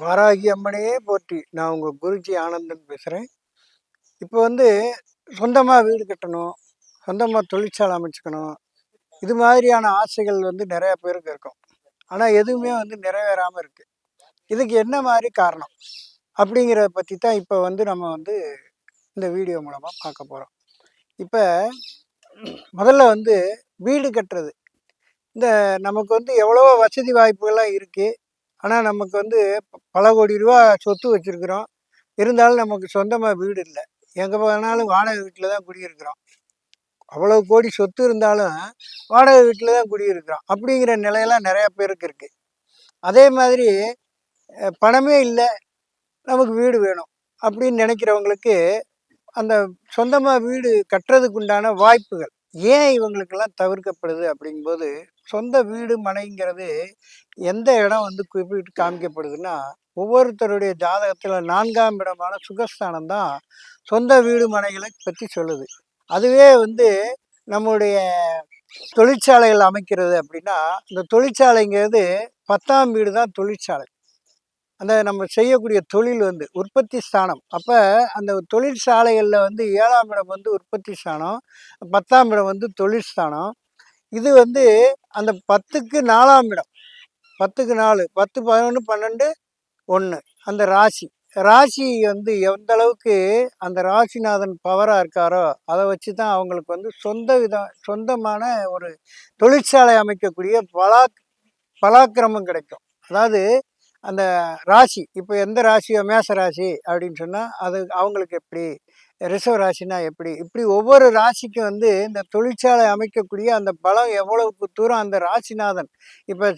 வாராகி அம்மனையே போற்றி. நான் உங்கள் குருஜி ஆனந்தன் பேசுகிறேன் இப்போ வந்து சொந்தமாக வீடு கட்டணும் சொந்தமாக தொழிற்சாலை அமைச்சுக்கணும் இது மாதிரியான ஆசைகள் வந்து நிறைய பேருக்கு இருக்கும். ஆனால் எதுவுமே வந்து நிறைவேறாமல் இருக்குது இதுக்கு என்ன மாதிரி காரணம்? அப்படிங்கிறத பற்றி தான் இப்போ வந்து நம்ம வந்து இந்த வீடியோ மூலமாக பார்க்க போகிறோம் இப்போ முதல்ல வந்து வீடு கட்டுறது. இந்த நமக்கு வந்து எவ்வளவோ வசதி வாய்ப்புகள்லாம் இருக்குது ஆனால் நமக்கு வந்து பல கோடி ரூபா சொத்து வச்சுருக்குறோம். இருந்தாலும் நமக்கு சொந்தமாக வீடு இல்லை. எங்கே போனாலும் வாடகை வீட்டில் தான் குடியிருக்கிறோம். அவ்வளோ கோடி சொத்து இருந்தாலும் வாடகை வீட்டில் தான் குடியிருக்கிறோம். அப்படிங்கிற நிலையெல்லாம் நிறையா பேருக்கு இருக்குது அதே மாதிரி பணமே இல்லை. நமக்கு வீடு வேணும். அப்படின்னு நினைக்கிறவங்களுக்கு அந்த சொந்தமாக வீடு கட்டுறதுக்கு உண்டான வாய்ப்புகள் ஏன் இவங்களுக்கெல்லாம் தவிர்க்கப்படுது அப்படிங்கும்போது சொந்த வீடு மனைங்கிறது எந்த இடம் வந்து குறிப்பிட்டு காமிக்கப்படுதுன்னா ஒவ்வொருத்தருடைய ஜாதகத்தில் நான்காம் இடமான சுகஸ்தானம் தான் சொந்த வீடு மனைகளை பற்றி சொல்லுது. அதுவே வந்து நம்முடைய தொழிற்சாலைகள் அமைக்கிறது அப்படின்னா இந்த தொழிற்சாலைங்கிறது பத்தாம் வீடு தான் தொழிற்சாலை. அந்த நம்ம செய்யக்கூடிய தொழில் வந்து உற்பத்தி ஸ்தானம் அப்போ அந்த தொழிற்சாலைகளில் வந்து ஏழாம் இடம் வந்து உற்பத்தி ஸ்தானம் பத்தாம் இடம் வந்து தொழில் ஸ்தானம் இது வந்து அந்த பத்துக்கு நாலாம் இடம். பத்துக்கு நாலு பத்து பதினொன்று பன்னெண்டு ஒன்று அந்த ராசி. ராசி வந்து எந்த அளவுக்கு அந்த ராசிநாதன் பவராக இருக்காரோ அதை வச்சு தான் அவங்களுக்கு வந்து சொந்த விதம் சொந்தமான ஒரு தொழிற்சாலை அமைக்கக்கூடிய பலா பலாக்கிரமம் கிடைக்கும். அதாவது அந்த ராசி இப்போ எந்த ராசியோ மேச ராசி அப்படின்னு சொன்னால் அது அவங்களுக்கு எப்படி? ரிசர்வ் ராசினா எப்படி? இப்படி ஒவ்வொரு ராசிக்கும் வந்து இந்த தொழிற்சாலை அமைக்கக்கூடிய அந்த பலம் எவ்வளவுக்கு தூரம் அந்த ராசிநாதன் இப்போ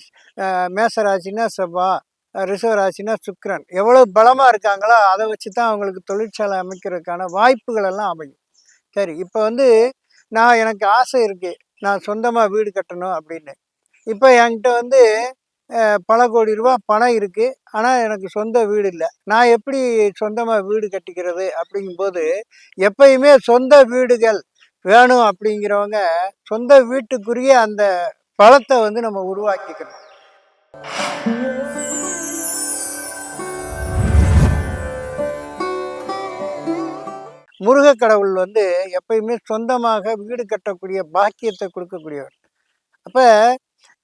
மேச ராசினா செவ்வா ரிசர்வ் ராசினா சுக்ரன் எவ்வளவு பலமாக இருக்காங்களோ அதை வச்சு தான் அவங்களுக்கு தொழிற்சாலை அமைக்கிறதுக்கான வாய்ப்புகள் எல்லாம் அமையும். சரி இப்போ வந்து நான் எனக்கு ஆசை இருக்குது நான் சொந்தமாக வீடு கட்டணும் அப்படின்னு. இப்போ என்கிட்ட வந்து பல கோடி ரூபா பணம் இருக்குது ஆனால் எனக்கு சொந்த வீடு இல்லை. நான் எப்படி சொந்தமாக வீடு கட்டிக்கிறது அப்படிங்கும்போது எப்பயுமே சொந்த வீடுகள் வேணும் அப்படிங்கிறவங்க சொந்த வீட்டுக்குரிய அந்த பழத்தை வந்து நம்ம உருவாக்கிக்கணும். முருகக் கடவுள் வந்து எப்பயுமே சொந்தமாக வீடு கட்டக்கூடிய பாக்கியத்தை கொடுக்கக்கூடியவர். அப்போ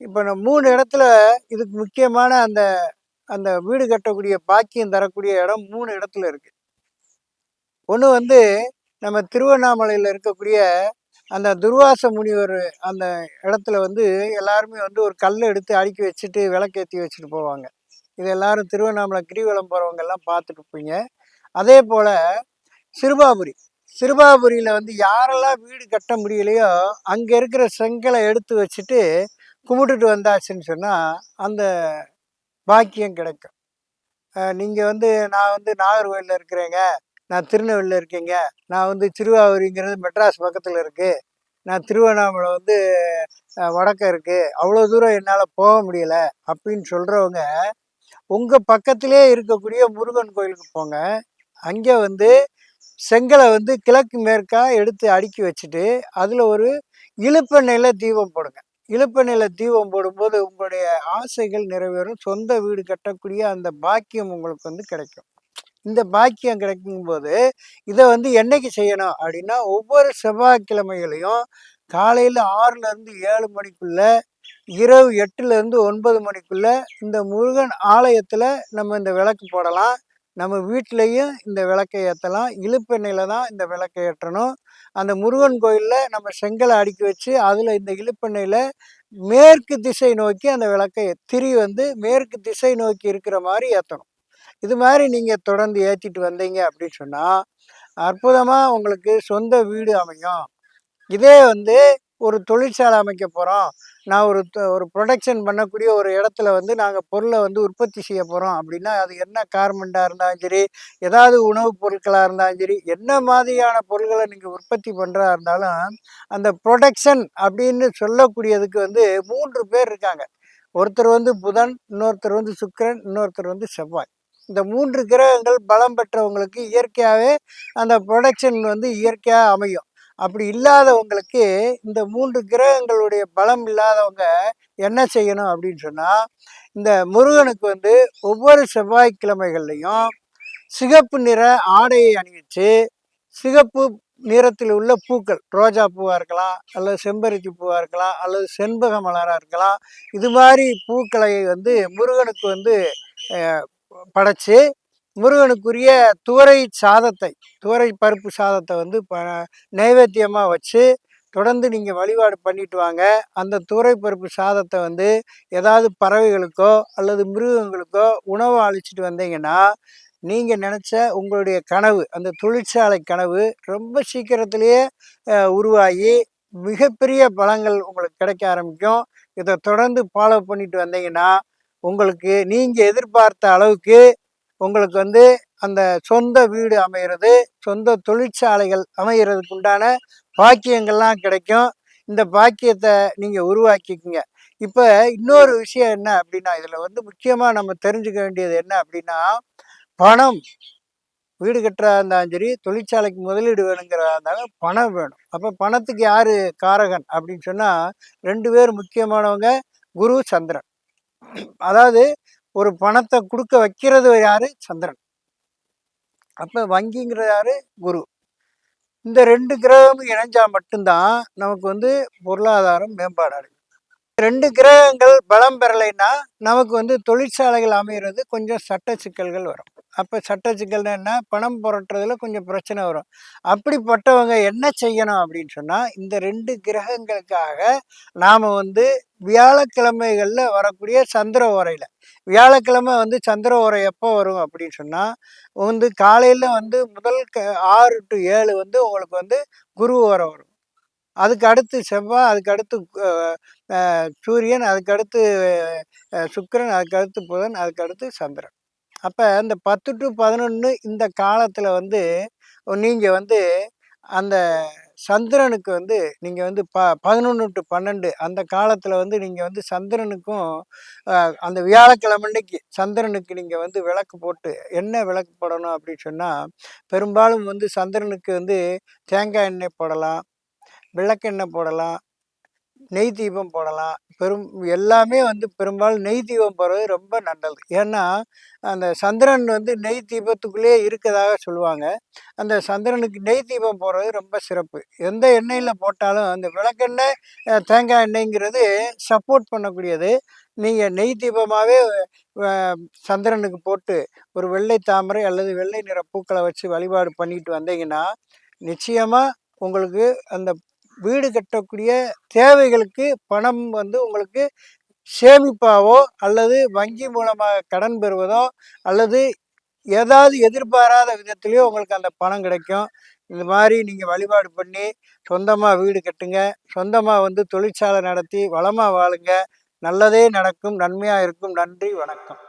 இப்போ நம்ம மூணு இடத்துல இதுக்கு முக்கியமான அந்த அந்த வீடு கட்டக்கூடிய பாக்கியம் தரக்கூடிய இடம் மூணு இடத்துல இருக்கு. ஒன்று வந்து நம்ம திருவண்ணாமலையில் இருக்கக்கூடிய அந்த துர்வாச முனிவர் அந்த இடத்துல வந்து எல்லாருமே வந்து ஒரு கல்லை எடுத்து அடுக்கி வச்சுட்டு விளக்கேற்றி வச்சுட்டு போவாங்க. இது எல்லாரும் திருவண்ணாமலை கிரிவலம் போகிறவங்க எல்லாம் பார்த்துட்டு இருப்பீங்க. அதே போல் சிறுபாபுரி. சிறுபாபுரியில் வந்து யாரெல்லாம் வீடு கட்ட முடியலையோ அங்கே இருக்கிற செங்கலை எடுத்து வச்சுட்டு கும்பிட்டுட்டு வந்தாச்சுன்னு சொன்னால் அந்த பாக்கியம் கிடைக்கும். நீங்கள் வந்து நான் வந்து நாகர்கோயிலில் இருக்கிறேங்க. நான் திருநெல்வேலியில் இருக்கேங்க. நான் வந்து திருவாவூரிங்கிறது மெட்ராஸ் பக்கத்தில் இருக்குது நான் திருவண்ணாமலை வந்து வடக்க இருக்குது அவ்வளோ தூரம் என்னால் போக முடியல அப்படின்னு சொல்கிறவங்க உங்கள் பக்கத்திலே இருக்கக்கூடிய முருகன் கோயிலுக்கு போங்க. அங்கே வந்து செங்கலை வந்து கிழக்கு மேற்கா எடுத்து அடுக்கி வச்சுட்டு அதில் ஒரு இழுப்பெண்ணெயில் தீபம் போடுங்க. இழுப்பெண்ணெயில் தீபம் போடும்போது உங்களுடைய ஆசைகள் நிறைவேறும். சொந்த வீடு கட்டக்கூடிய அந்த பாக்கியம் உங்களுக்கு வந்து கிடைக்கும். இந்த பாக்கியம் கிடைக்கும்போது இதை வந்து என்னைக்கு செய்யணும் அப்படின்னா ஒவ்வொரு செவ்வாய்க்கிழமைகளையும் காலையில் ஆறுலேருந்து ஏழு மணிக்குள்ள இரவு எட்டுலேருந்து ஒன்பது மணிக்குள்ள இந்த முருகன் ஆலயத்தில் நம்ம இந்த விளக்கு போடலாம். நம்ம வீட்லேயும் இந்த விளக்கை ஏற்றலாம் இழுப்பெண்ணெயில் தான் இந்த விளக்கை ஏற்றணும். அந்த முருகன் கோயிலில் நம்ம செங்கலை அடுக்கி வச்சு அதில் இந்த இழுப்பெண்ணெயில் மேற்கு திசை நோக்கி அந்த விளக்கை திரி வந்து மேற்கு திசை நோக்கி இருக்கிற மாதிரி ஏற்றணும் இது மாதிரி நீங்கள் தொடர்ந்து ஏற்றிட்டு வந்தீங்க அப்படின்னு சொன்னால் அற்புதமாக உங்களுக்கு சொந்த வீடு அமையும். இதே வந்து ஒரு தொழிற்சாலை அமைக்க போகிறோம் நான் ஒரு ஒரு ப்ரொடக்ஷன் பண்ணக்கூடிய ஒரு இடத்துல வந்து நாங்கள் பொருளை வந்து உற்பத்தி செய்ய போகிறோம் அப்படின்னா அது என்ன கார்மெண்ட்டாக இருந்தாலும் சரி ஏதாவது உணவுப் பொருட்களாக இருந்தாலும் சரி என்ன மாதிரியான பொருட்களை நீங்கள் உற்பத்தி பண்ணுறதா இருந்தாலும் அந்த ப்ரொடக்ஷன் அப்படின்னு சொல்லக்கூடியதுக்கு வந்து மூன்று பேர் இருக்காங்க. ஒருத்தர் வந்து புதன் இன்னொருத்தர் வந்து சுக்கிரன் இன்னொருத்தர் வந்து செவ்வாய். இந்த மூன்று கிரகங்கள் பலம் பெற்றவங்களுக்கு இயற்கையாகவே அந்த ப்ரொடக்ஷன் வந்து இயற்கையாக அமையும். அப்படி இல்லாதவங்களுக்கு இந்த மூன்று கிரகங்களுடைய பலம் இல்லாதவங்க என்ன செய்யணும் அப்படின்னு சொன்னால் இந்த முருகனுக்கு வந்து ஒவ்வொரு செவ்வாய்க்கிழமைகள்லையும் சிகப்பு நிற ஆடையை அணிவிச்சு சிகப்பு நிறத்தில் உள்ள பூக்கள் ரோஜா பூவாக இருக்கலாம் அல்லது செம்பருத்தி பூவாக இருக்கலாம் அல்லது செண்பக மலராக இருக்கலாம் இது மாதிரி பூக்களை வந்து முருகனுக்கு வந்து படைச்சு முருகனுக்குரிய துவரை சாதத்தை துவரை பருப்பு சாதத்தை வந்து ப நைவேத்தியமாக வச்சு தொடர்ந்து நீங்கள் வழிபாடு பண்ணிட்டு வாங்க. அந்த துவரை பருப்பு சாதத்தை வந்து ஏதாவது பறவைகளுக்கோ அல்லது மிருகங்களுக்கோ உணவு அழிச்சிட்டு வந்தீங்கன்னா நீங்கள் நினச்ச உங்களுடைய கனவு அந்த தொழிற்சாலை கனவு ரொம்ப சீக்கிரத்திலேயே உருவாகி மிகப்பெரிய பலங்கள் உங்களுக்கு கிடைக்க ஆரம்பிக்கும். இதை தொடர்ந்து ஃபாலோ பண்ணிட்டு வந்தீங்கன்னா உங்களுக்கு நீங்கள் எதிர்பார்த்த அளவுக்கு உங்களுக்கு வந்து அந்த சொந்த வீடு அமைகிறது சொந்த தொழிற்சாலைகள் அமைகிறதுக்கு உண்டான பாக்கியங்கள்லாம் கிடைக்கும். இந்த பாக்கியத்தை நீங்கள் உருவாக்கிக்குங்க. இப்போ இன்னொரு விஷயம் என்ன அப்படின்னா இதில் வந்து முக்கியமாக நம்ம தெரிஞ்சுக்க வேண்டியது என்ன அப்படின்னா பணம். வீடு கட்டுறதா இருந்தாலும் சரி தொழிற்சாலைக்கு முதலீடு வேணுங்கிறதா இருந்தாலும் பணம் வேணும். அப்போ பணத்துக்கு யார் காரகன் அப்படின்னு சொன்னால் ரெண்டு பேர் முக்கியமானவங்க குரு சந்திரன். அதாவது ஒரு பணத்தை கொடுக்க வைக்கிறது யாரு? சந்திரன். அப்போ வங்கிங்கிறது யாரு? குரு. இந்த ரெண்டு கிரகமும் இணைஞ்சால் மட்டும்தான் நமக்கு வந்து பொருளாதாரம் மேம்பாடு அடையும். ரெண்டு கிரகங்கள் பலம் பெறலைன்னா நமக்கு வந்து தொழிற்சாலைகள் அமைகிறது கொஞ்சம் சட்ட சிக்கல்கள் வரும். அப்போ சட்ட சிக்கல்னா என்ன? பணம் புரட்டுறதுல கொஞ்சம் பிரச்சனை வரும். அப்படிப்பட்டவங்க என்ன செய்யணும் அப்படின்னு சொன்னால் இந்த ரெண்டு கிரகங்களுக்காக நாம் வந்து வியாழக்கிழமைகளில் வரக்கூடிய சந்திர உரையில் வியாழக்கிழமை வந்து சந்திர உரை எப்போ வரும் அப்படின்னு சொன்னால் வந்து காலையில் வந்து முதல் க ஆறு டு ஏழு வந்து உங்களுக்கு வந்து குரு ஓரை வரும். அதுக்கு அடுத்து செவ்வாய் அதுக்கு அடுத்து சூரியன் அதுக்கு அடுத்து சுக்கரன் அதுக்கு அடுத்து புதன் அதுக்கு அடுத்து சந்திரன். அப்போ இந்த பத்து டு பதினொன்று இந்த காலத்தில் வந்து நீங்கள் வந்து அந்த சந்திரனுக்கு வந்து நீங்கள் வந்து ப பதினொன்று டு பன்னெண்டு அந்த காலத்தில் வந்து நீங்கள் வந்து சந்திரனுக்கும் அந்த வியாழக்கிழமைக்கு சந்திரனுக்கு நீங்கள் வந்து விளக்கு போட்டு என்ன விளக்கு போடணும் அப்படின்னு சொன்னால் பெரும்பாலும் வந்து சந்திரனுக்கு வந்து தேங்காய் எண்ணெய் போடலாம் விளக்கெண்ணெய் போடலாம் நெய் தீபம் போடலாம். பெரும் எல்லாமே வந்து பெரும்பாலும் நெய் தீபம் போடுறது ரொம்ப நல்லது. ஏன்னா அந்த சந்திரன் வந்து நெய் தீபத்துக்குள்ளேயே இருக்கதாக சொல்லுவாங்க. அந்த சந்திரனுக்கு நெய் தீபம் போடுறது ரொம்ப சிறப்பு. எந்த எண்ணெயில் போட்டாலும் அந்த விளக்கெண்ணெய் தேங்காய் எண்ணெய்ங்கிறது சப்போர்ட் பண்ணக்கூடியது. நீங்கள் நெய் தீபமாகவே சந்திரனுக்கு போட்டு ஒரு வெள்ளை தாமரை அல்லது வெள்ளை நிற பூக்களை வச்சு வழிபாடு பண்ணிட்டு வந்தீங்கன்னா நிச்சயமாக உங்களுக்கு அந்த வீடு கட்டக்கூடிய தேவைகளுக்கு பணம் வந்து உங்களுக்கு சேமிப்பாவோ அல்லது வங்கி மூலமாக கடன் பெறுவதோ அல்லது ஏதாவது எதிர்பாராத விதத்துலேயோ உங்களுக்கு அந்த பணம் கிடைக்கும். இந்த மாதிரி நீங்கள் வழிபாடு பண்ணி சொந்தமாக வீடு கட்டுங்க. சொந்தமாக வந்து தொழிற்சாலை நடத்தி வளமாக வாழுங்க. நல்லதே நடக்கும். நன்மையாக இருக்கும். நன்றி. வணக்கம்.